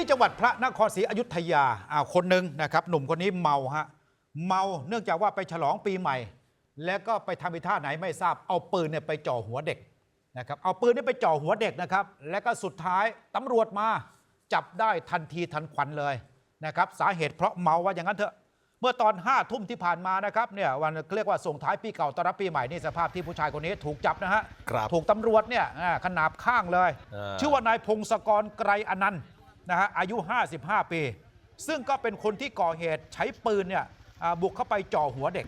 ที่จังหวัดพระนครศรีอยุธยาอ่าคนหนึ่งนะครับ หนุ่มคนนี้เมาฮะเมาเนื่องจากว่าไปฉลองปีใหม่ แล้วก็ไปทำอีท่าไหนไม่ทราบเอาปืนเนี่ยไปจ่อหัวเด็กนะครับเอาปืนเนี่ยไปจ่อหัวเด็กนะครับ แล้วก็สุดท้ายตำรวจมาจับได้ทันทีทันควันเลยนะครับสาเหตุเพราะเมาว่าอย่างนั้นเถอะเมื่อตอน5้าทุ่มที่ผ่านมานะครับเนี่ยวันเรียกว่าส่งท้ายปีเก่าต้อนรับปีใหม่นี่สภาพที่ผู้ชายคนนี้ถูกจับนะฮะครับถูกตำรวจเนี่ยอ่าขนาบข้างเลยอ่าชื่อว่านายพงศกรไกรอนันต์ นะฮะอายุ 55 ปี ซึ่งก็เป็นคนที่ก่อเหตุใช้ปืนเนี่ยบุกเข้าไปจ่อหัวเด็ก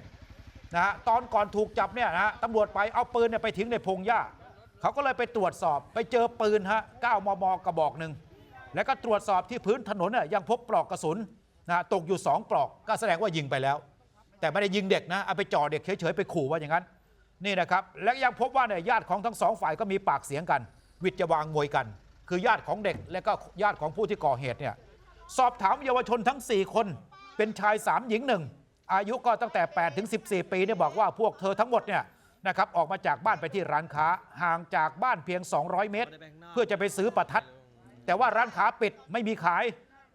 นะฮะตอนก่อนถูกจับเนี่ยนะฮะตำรวจไปเอาปืนเนี่ยไปทิ้งในพงหญ้าเขาก็เลยไปตรวจสอบไปเจอปืนฮะ 9 มม กระบอกหนึ่ง แล้วก็ตรวจสอบที่พื้นถนนเนี่ยยังพบปลอกกระสุนนะฮะตกอยู่ 2 ปลอกก็แสดงว่ายิงไปแล้ว แต่ไม่ได้ยิงเด็กนะเอาไปจ่อเด็กเฉยๆไปขู่ว่าอย่างนั้นนี่นะครับ และยังพบว่าเนี่ยญาติของทั้งสองฝ่ายก็มีปากเสียงกัน วิทย์จะวางมวยกัน คือญาติของเด็กและก็ญาติของผู้ที่ก่อเหตุเนี่ยสอบถามเยาวชนทั้ง 4 คน เป็นชาย 3 หญิงหนึ่งอายุก็ตั้งแต่ 8 ถึง 14 ปีเนี่ยบอกว่าพวกเธอทั้งหมดเนี่ยนะครับออกมาจากบ้านไปที่ร้านค้าห่างจากบ้านเพียง 200 เมตร เพื่อจะไปซื้อประทัด แต่ว่าร้านค้าปิดไม่มีขาย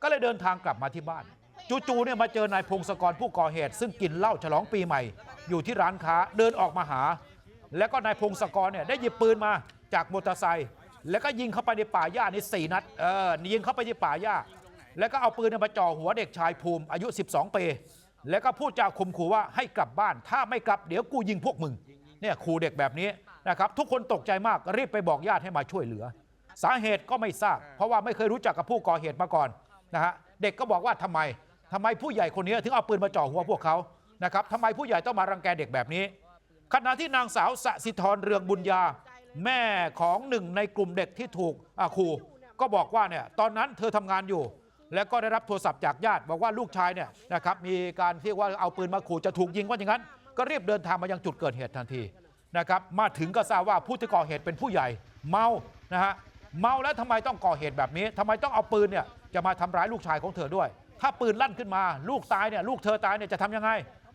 ก็เลยเดินทางกลับมาที่บ้าน จู่ๆเนี่ยมาเจอนายพงศกรผู้ก่อเหตุ ซึ่งกินเหล้าฉลองปีใหม่ อยู่ที่ร้านค้าเดินออกมาหา แล้วก็นายพงศกรเนี่ยได้หยิบปืนมาจากมอเตอร์ไซค์ แล้วก็ยิงเข้าไปในป่าหญ้านี่สี่นัดเออยิงเข้าไปที่ป่าหญ้าแล้วก็เอาปืนมาจ่อหัวเด็กชายภูมิอายุ 12 ปี แล้วก็พูดจาข่มขู่ว่าให้กลับบ้าน ถ้าไม่กลับเดี๋ยวกูยิงพวกมึงเนี่ยขู่เด็กแบบนี้นะครับทุกคนตกใจมากรีบไปบอกญาติให้มาช่วยเหลือ สาเหตุก็ไม่ทราบ เพราะว่าไม่เคยรู้จักกับผู้ก่อเหตุมาก่อนนะฮะเด็กก็บอกว่าทำไมทำไมผู้ใหญ่คนนี้ถึงเอาปืนมาจ่อหัวพวกเขานะครับทำไมผู้ใหญ่ต้องมารังแกเด็กแบบนี้ขณะที่นางสาวสสิธรเรืองบุญญา แม่ของหนึ่งในกลุ่มเด็กที่ถูกขู่ก็บอกว่าเนี่ยตอนนั้นเธอทำงานอยู่ แล้วก็ได้รับโทรศัพท์จากญาติ บอกว่าลูกชายเนี่ยนะครับมีการที่ว่าเอาปืนมาขู่จะถูกยิงว่าอย่างนั้น ก็รีบเดินทางมายังจุดเกิดเหตุทันทีนะครับมาถึงก็ทราบว่าผู้ที่ก่อเหตุเป็นผู้ใหญ่เมานะฮะเมาแล้วทำไมต้องก่อเหตุแบบนี้ทำไมต้องเอาปืนเนี่ยจะมาทำร้ายลูกชายของเธอด้วย ถ้าปืนลั่นขึ้นมา ลูกตายเนี่ยลูกเธอตายเนี่ยจะทำยังไง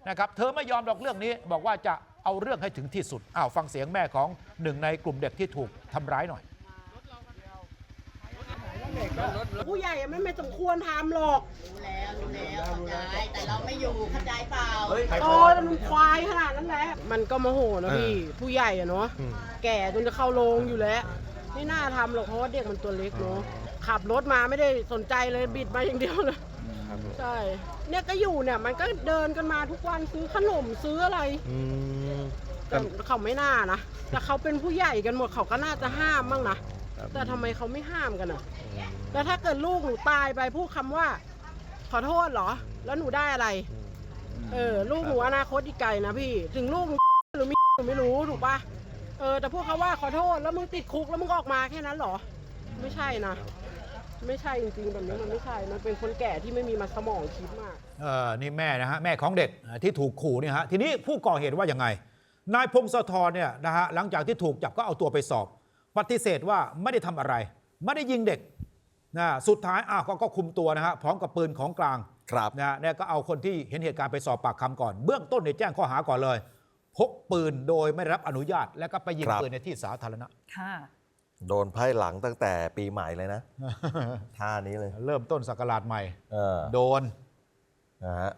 นะครับเธอไม่ยอมหรอกเรื่องนี้บอกว่าจะ เอาเรื่องให้ถึงที่สุดอ้าวฟังเสียงแม่ของหนึ่งในกลุ่มเด็กที่ถูกทำร้ายหน่อยผู้ใหญ่อะไม่ไม่สมควรทำหรอกรู้แล้วรู้แล้วเข้าใจแต่เราไม่อยู่เข้าใจเปล่าโอ้แต่มันควายขนาดนั้นแหละมันก็โมโหนะพี่ผู้ใหญ่อะเนาะแก่จนจะเข้าโรงอยู่แล้วไม่น่าทำหรอกเพราะว่าเด็กมันตัวเล็กเนาะขับรถมาไม่ได้สนใจเลยบิดมาอย่างเดียวเลย ใช่ เนี่ยก็อยู่เนี่ยมันก็เดินกันมาทุกวันซื้อขนมซื้ออะไรอืมแต่เขาไม่น่านะแต่เขาเป็นผู้ใหญ่กันหมดเขาก็น่าจะห้ามบ้างนะครับ แต่ทำไมเขาไม่ห้ามกันอะ แล้วถ้าเกิดลูกหนูตายไปพูดคำว่า ขอโทษเหรอ แล้วหนูได้อะไร เออ ลูกหนูอนาคตอีกไกลนะพี่ ถึงลูกหนู หรือไม่หนูไม่รู้ถูกปะเออ แต่พวกเขาว่าขอโทษแล้วมึงติดคุกแล้วมึงก็ออกมาแค่นั้นเหรอ ไม่ใช่นะ ไม่ใช่จริงๆแบบนี้มันไม่ใช่ มันเป็นคนแก่ที่ไม่มีมาสมองคิดมาก เออนี่แม่นะฮะแม่ของเด็กอ่าที่ถูกขู่เนี่ยฮะทีนี้ผู้ก่อเหตุว่ายังไง นายพงศธรเนี่ยนะฮะหลังจากที่ถูกจับก็เอาตัวไปสอบ ปฏิเสธว่าไม่ได้ทำอะไร ไม่ได้ยิงเด็กนะสุดท้ายอ้าวก็ก็คุมตัวนะฮะพร้อมกับปืนของกลาง ครับนะเนี่ยก็เอาคนที่เห็นเหตุการณ์ไปสอบปากคำก่อน เบื้องต้นเนี่ยแจ้งข้อหาก่อนเลย พกปืนโดยไม่ได้รับอนุญาต แล้วก็ไปยิงครับ ปืนในที่สาธารณะ ค่ะ โดนไพ่หลังตั้งแต่ปีใหม่เลยนะ ท่านี้เลย เริ่มต้นศักราชใหม่ เออ โดนนะฮะ